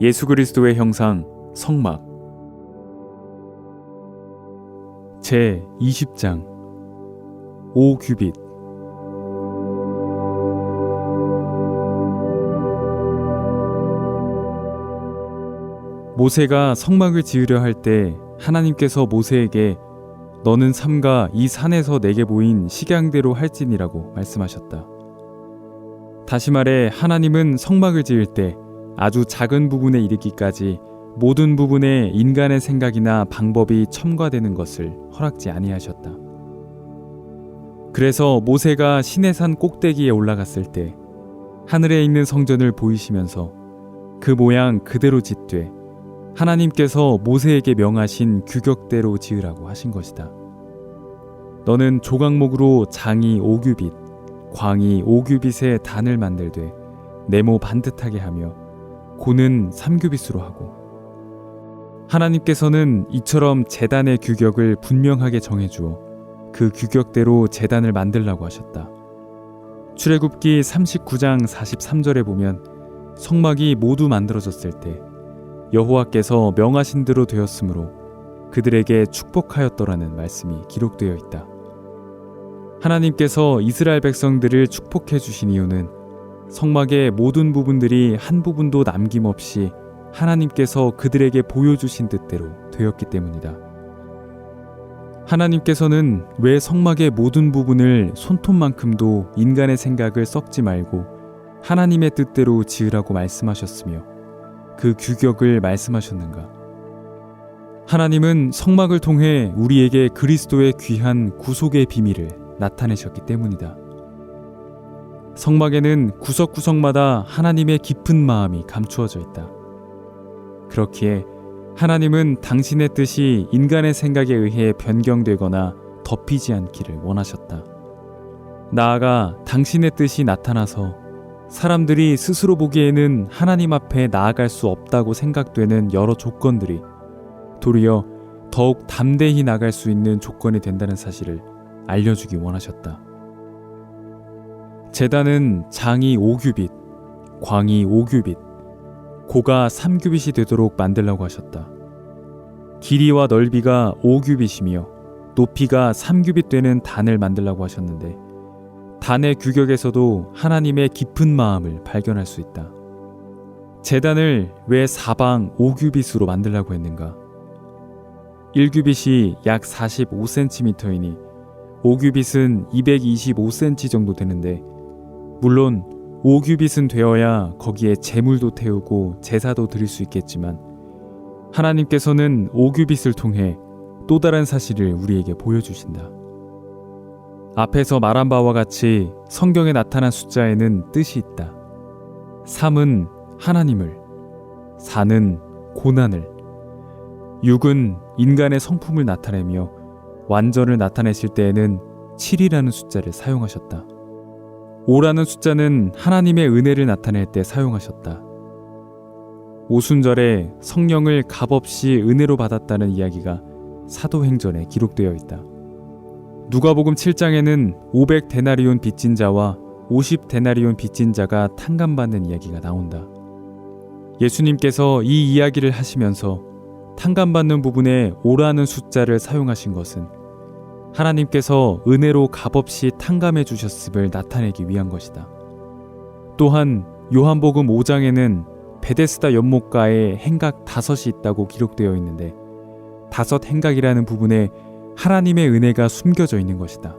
예수 그리스도의 형상 성막. 제 20장. 5규빗. 모세가 성막을 지으려 할 때 하나님께서 모세에게 너는 삼가 이 산에서 내게 보인 식양대로 할지니라고 말씀하셨다. 다시 말해 하나님은 성막을 지을 때 아주 작은 부분에 이르기까지 모든 부분에 인간의 생각이나 방법이 첨가되는 것을 허락지 아니하셨다. 그래서 모세가 시내산 꼭대기에 올라갔을 때 하늘에 있는 성전을 보이시면서 그 모양 그대로 짓되 하나님께서 모세에게 명하신 규격대로 지으라고 하신 것이다. 너는 조각목으로 장이 5규빗, 광이 5규빗의 단을 만들되 네모 반듯하게 하며 고는 3규빗으로 하고 하나님께서는 이처럼 재단의 규격을 분명하게 정해 주어 그 규격대로 재단을 만들라고 하셨다. 출애굽기 39장 43절에 보면 성막이 모두 만들어졌을 때 여호와께서 명하신 대로 되었으므로 그들에게 축복하였더라는 말씀이 기록되어 있다. 하나님께서 이스라엘 백성들을 축복해 주신 이유는 성막의 모든 부분들이 한 부분도 남김없이 하나님께서 그들에게 보여주신 뜻대로 되었기 때문이다. 하나님께서는 왜 성막의 모든 부분을 손톱만큼도 인간의 생각을 썩지 말고 하나님의 뜻대로 지으라고 말씀하셨으며 그 규격을 말씀하셨는가? 하나님은 성막을 통해 우리에게 그리스도의 귀한 구속의 비밀을 나타내셨기 때문이다. 성막에는 구석구석마다 하나님의 깊은 마음이 감추어져 있다. 그렇기에 하나님은 당신의 뜻이 인간의 생각에 의해 변경되거나 덮이지 않기를 원하셨다. 나아가 당신의 뜻이 나타나서 사람들이 스스로 보기에는 하나님 앞에 나아갈 수 없다고 생각되는 여러 조건들이 도리어 더욱 담대히 나갈 수 있는 조건이 된다는 사실을 알려주기 원하셨다. 재단은 장이 5규빗, 광이 5규빗, 고가 3규빗이 되도록 만들라고 하셨다. 길이와 넓이가 5규빗이며 높이가 3규빗 되는 단을 만들라고 하셨는데 단의 규격에서도 하나님의 깊은 마음을 발견할 수 있다. 재단을 왜 사방 5규빗으로 만들라고 했는가? 1규빗이 약 45cm이니 5규빗은 225cm 정도 되는데 물론 5규빗은 되어야 거기에 재물도 태우고 제사도 드릴 수 있겠지만 하나님께서는 5규빗을 통해 또 다른 사실을 우리에게 보여주신다. 앞에서 말한 바와 같이 성경에 나타난 숫자에는 뜻이 있다. 3은 하나님을, 4는 고난을, 6은 인간의 성품을 나타내며 완전을 나타내실 때에는 7이라는 숫자를 사용하셨다. 5라는 숫자는 하나님의 은혜를 나타낼 때 사용하셨다. 오순절에 성령을 값없이 은혜로 받았다는 이야기가 사도행전에 기록되어 있다. 누가복음 7장에는 500데나리온 빚진 자와 50데나리온 빚진 자가 탕감받는 이야기가 나온다. 예수님께서 이 이야기를 하시면서 탕감받는 부분에 5라는 숫자를 사용하신 것은 하나님께서 은혜로 값없이 탕감해 주셨음을 나타내기 위한 것이다. 또한 요한복음 5장에는 베데스다 연못가에 행각 다섯이 있다고 기록되어 있는데 다섯 행각이라는 부분에 하나님의 은혜가 숨겨져 있는 것이다.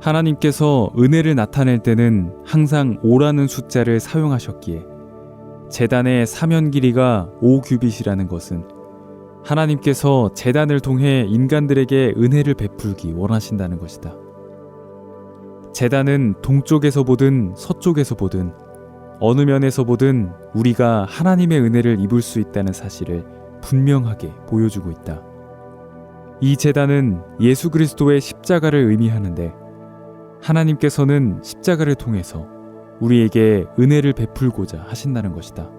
하나님께서 은혜를 나타낼 때는 항상 5라는 숫자를 사용하셨기에 재단의 사면 길이가 5규빗이라는 것은 하나님께서 재단을 통해 인간들에게 은혜를 베풀기 원하신다는 것이다. 재단은 동쪽에서 보든 서쪽에서 보든 어느 면에서 보든 우리가 하나님의 은혜를 입을 수 있다는 사실을 분명하게 보여주고 있다. 이 재단은 예수 그리스도의 십자가를 의미하는데 하나님께서는 십자가를 통해서 우리에게 은혜를 베풀고자 하신다는 것이다.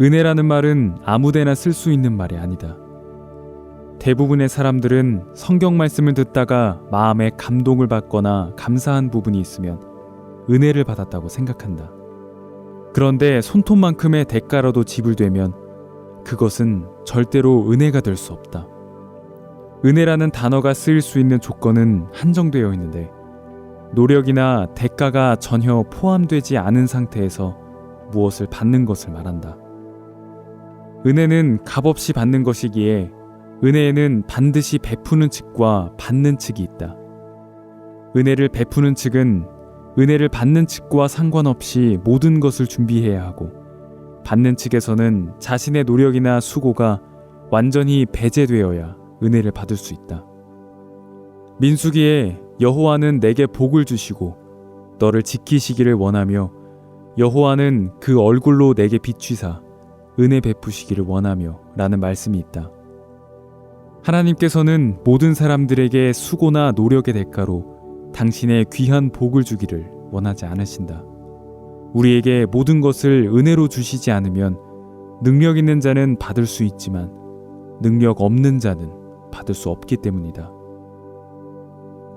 은혜라는 말은 아무데나 쓸 수 있는 말이 아니다. 대부분의 사람들은 성경 말씀을 듣다가 마음에 감동을 받거나 감사한 부분이 있으면 은혜를 받았다고 생각한다. 그런데 손톱만큼의 대가라도 지불되면 그것은 절대로 은혜가 될 수 없다. 은혜라는 단어가 쓰일 수 있는 조건은 한정되어 있는데 노력이나 대가가 전혀 포함되지 않은 상태에서 무엇을 받는 것을 말한다. 은혜는 값없이 받는 것이기에 은혜에는 반드시 베푸는 측과 받는 측이 있다. 은혜를 베푸는 측은 은혜를 받는 측과 상관없이 모든 것을 준비해야 하고 받는 측에서는 자신의 노력이나 수고가 완전히 배제되어야 은혜를 받을 수 있다. 민수기에 여호와는 내게 복을 주시고 너를 지키시기를 원하며 여호와는 그 얼굴로 내게 비추사 은혜 베푸시기를 원하며 라는 말씀이 있다. 하나님께서는 모든 사람들에게 수고나 노력의 대가로 당신의 귀한 복을 주기를 원하지 않으신다. 우리에게 모든 것을 은혜로 주시지 않으면 능력 있는 자는 받을 수 있지만 능력 없는 자는 받을 수 없기 때문이다.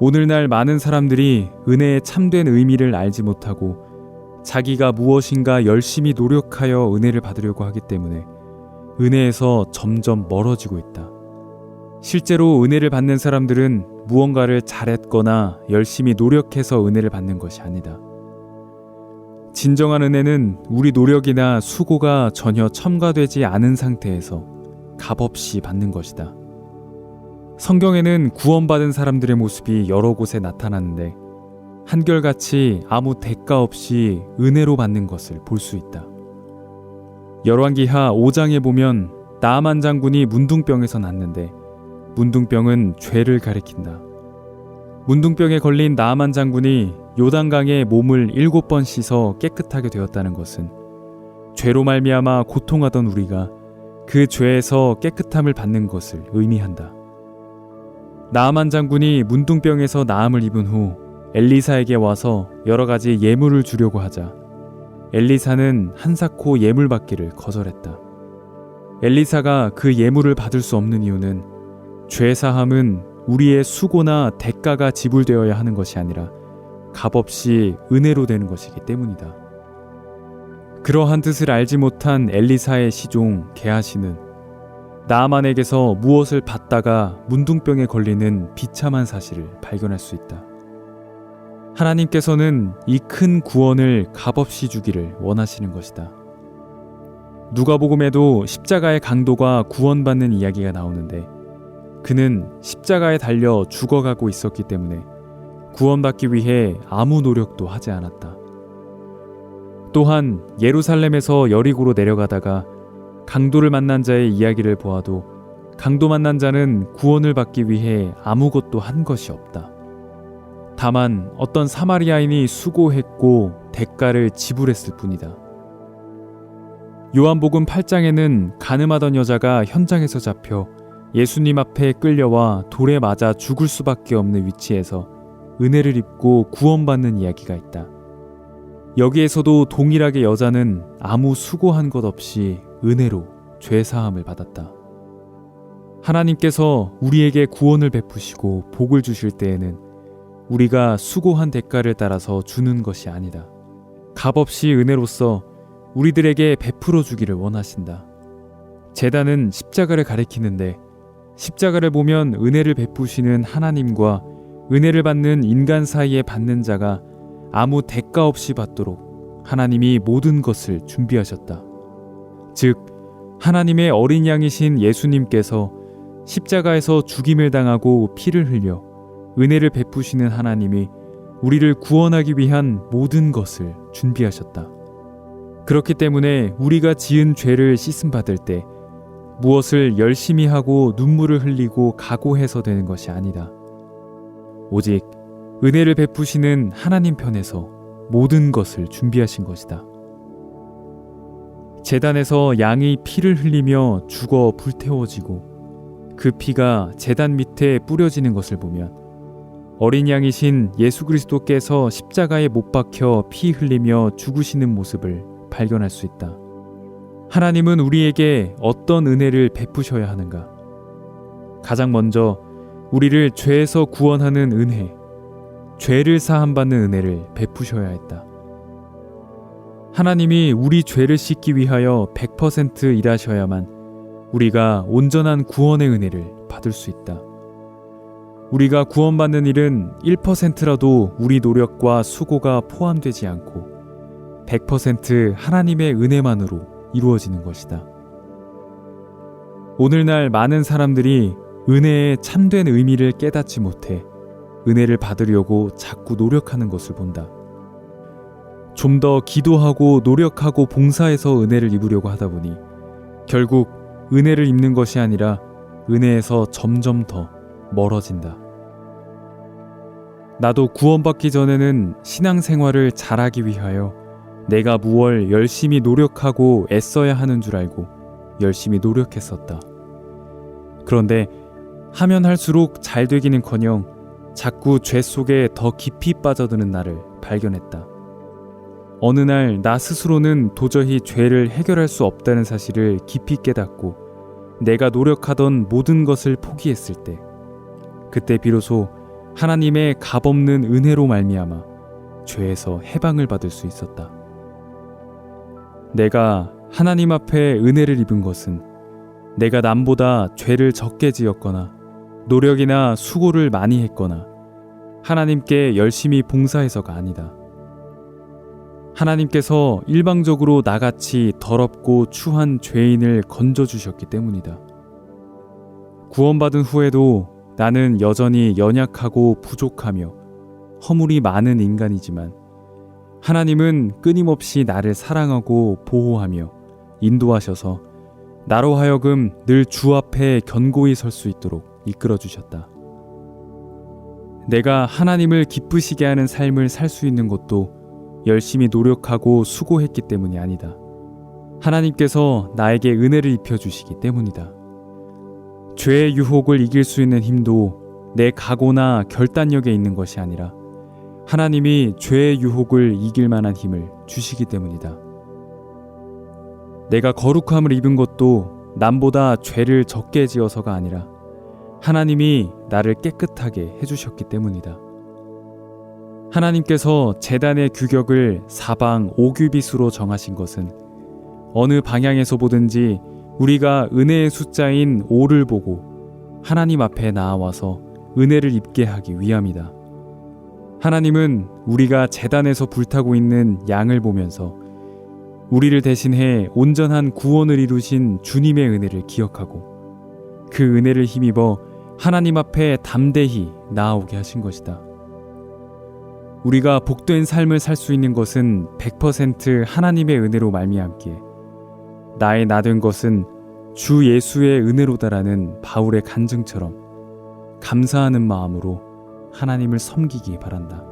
오늘날 많은 사람들이 은혜의 참된 의미를 알지 못하고 자기가 무엇인가 열심히 노력하여 은혜를 받으려고 하기 때문에 은혜에서 점점 멀어지고 있다. 실제로 은혜를 받는 사람들은 무언가를 잘했거나 열심히 노력해서 은혜를 받는 것이 아니다. 진정한 은혜는 우리 노력이나 수고가 전혀 첨가되지 않은 상태에서 값없이 받는 것이다. 성경에는 구원받은 사람들의 모습이 여러 곳에 나타났는데 한결같이 아무 대가 없이 은혜로 받는 것을 볼 수 있다. 열왕기하 5장에 보면 나아만 장군이 문둥병에서 났는데 문둥병은 죄를 가리킨다. 문둥병에 걸린 나아만 장군이 요단강에 몸을 일곱 번 씻어 깨끗하게 되었다는 것은 죄로 말미암아 고통하던 우리가 그 죄에서 깨끗함을 받는 것을 의미한다. 나아만 장군이 문둥병에서 나음을 입은 후 엘리사에게 와서 여러 가지 예물을 주려고 하자 엘리사는 한사코 예물 받기를 거절했다. 엘리사가 그 예물을 받을 수 없는 이유는 죄 사함은 우리의 수고나 대가가 지불되어야 하는 것이 아니라 값없이 은혜로 되는 것이기 때문이다. 그러한 뜻을 알지 못한 엘리사의 시종 게하시는 나아만에게서 무엇을 받다가 문둥병에 걸리는 비참한 사실을 발견할 수 있다. 하나님께서는 이 큰 구원을 값없이 주기를 원하시는 것이다. 누가복음에도 십자가의 강도가 구원받는 이야기가 나오는데 그는 십자가에 달려 죽어가고 있었기 때문에 구원받기 위해 아무 노력도 하지 않았다. 또한 예루살렘에서 여리고로 내려가다가 강도를 만난 자의 이야기를 보아도 강도 만난 자는 구원을 받기 위해 아무것도 한 것이 없다. 다만 어떤 사마리아인이 수고했고 대가를 지불했을 뿐이다. 요한복음 8장에는 가늠하던 여자가 현장에서 잡혀 예수님 앞에 끌려와 돌에 맞아 죽을 수밖에 없는 위치에서 은혜를 입고 구원받는 이야기가 있다. 여기에서도 동일하게 여자는 아무 수고한 것 없이 은혜로 죄 사함을 받았다. 하나님께서 우리에게 구원을 베푸시고 복을 주실 때에는 우리가 수고한 대가를 따라서 주는 것이 아니다. 값없이 은혜로서 우리들에게 베풀어 주기를 원하신다. 재단은 십자가를 가리키는데 십자가를 보면 은혜를 베푸시는 하나님과 은혜를 받는 인간 사이에 받는 자가 아무 대가 없이 받도록 하나님이 모든 것을 준비하셨다. 즉, 하나님의 어린 양이신 예수님께서 십자가에서 죽임을 당하고 피를 흘려 은혜를 베푸시는 하나님이 우리를 구원하기 위한 모든 것을 준비하셨다. 그렇기 때문에 우리가 지은 죄를 씻음 받을 때 무엇을 열심히 하고 눈물을 흘리고 각오해서 되는 것이 아니다. 오직 은혜를 베푸시는 하나님 편에서 모든 것을 준비하신 것이다. 재단에서 양이 피를 흘리며 죽어 불태워지고 그 피가 재단 밑에 뿌려지는 것을 보면 어린 양이신 예수 그리스도께서 십자가에 못 박혀 피 흘리며 죽으시는 모습을 발견할 수 있다. 하나님은 우리에게 어떤 은혜를 베푸셔야 하는가? 가장 먼저 우리를 죄에서 구원하는 은혜, 죄를 사함받는 은혜를 베푸셔야 했다. 하나님이 우리 죄를 씻기 위하여 100% 일하셔야만 우리가 온전한 구원의 은혜를 받을 수 있다. 우리가 구원받는 일은 1%라도 우리 노력과 수고가 포함되지 않고 100% 하나님의 은혜만으로 이루어지는 것이다. 오늘날 많은 사람들이 은혜의 참된 의미를 깨닫지 못해 은혜를 받으려고 자꾸 노력하는 것을 본다. 좀 더 기도하고 노력하고 봉사해서 은혜를 입으려고 하다 보니 결국 은혜를 입는 것이 아니라 은혜에서 점점 더 멀어진다. 나도 구원받기 전에는 신앙생활을 잘하기 위하여 내가 무얼 열심히 노력하고 애써야 하는 줄 알고 열심히 노력했었다. 그런데 하면 할수록 잘 되기는커녕 자꾸 죄 속에 더 깊이 빠져드는 나를 발견했다. 어느 날 나 스스로는 도저히 죄를 해결할 수 없다는 사실을 깊이 깨닫고 내가 노력하던 모든 것을 포기했을 때 그때 비로소 하나님의 값없는 은혜로 말미암아 죄에서 해방을 받을 수 있었다. 내가 하나님 앞에 은혜를 입은 것은 내가 남보다 죄를 적게 지었거나 노력이나 수고를 많이 했거나 하나님께 열심히 봉사해서가 아니다. 하나님께서 일방적으로 나같이 더럽고 추한 죄인을 건져주셨기 때문이다. 구원받은 후에도 나는 여전히 연약하고 부족하며 허물이 많은 인간이지만 하나님은 끊임없이 나를 사랑하고 보호하며 인도하셔서 나로 하여금 늘 주 앞에 견고히 설 수 있도록 이끌어 주셨다. 내가 하나님을 기쁘시게 하는 삶을 살 수 있는 것도 열심히 노력하고 수고했기 때문이 아니다. 하나님께서 나에게 은혜를 입혀 주시기 때문이다. 죄의 유혹을 이길 수 있는 힘도 내 각오나 결단력에 있는 것이 아니라 하나님이 죄의 유혹을 이길 만한 힘을 주시기 때문이다. 내가 거룩함을 입은 것도 남보다 죄를 적게 지어서가 아니라 하나님이 나를 깨끗하게 해주셨기 때문이다. 하나님께서 재단의 규격을 사방 5규빗으로 정하신 것은 어느 방향에서 보든지 우리가 은혜의 숫자인 5를 보고 하나님 앞에 나아와서 은혜를 입게 하기 위함이다. 하나님은 우리가 재단에서 불타고 있는 양을 보면서 우리를 대신해 온전한 구원을 이루신 주님의 은혜를 기억하고 그 은혜를 힘입어 하나님 앞에 담대히 나아오게 하신 것이다. 우리가 복된 삶을 살 수 있는 것은 100% 하나님의 은혜로 말미암기에 나의 나된 것은 주 예수의 은혜로다라는 바울의 간증처럼 감사하는 마음으로 하나님을 섬기기 바란다.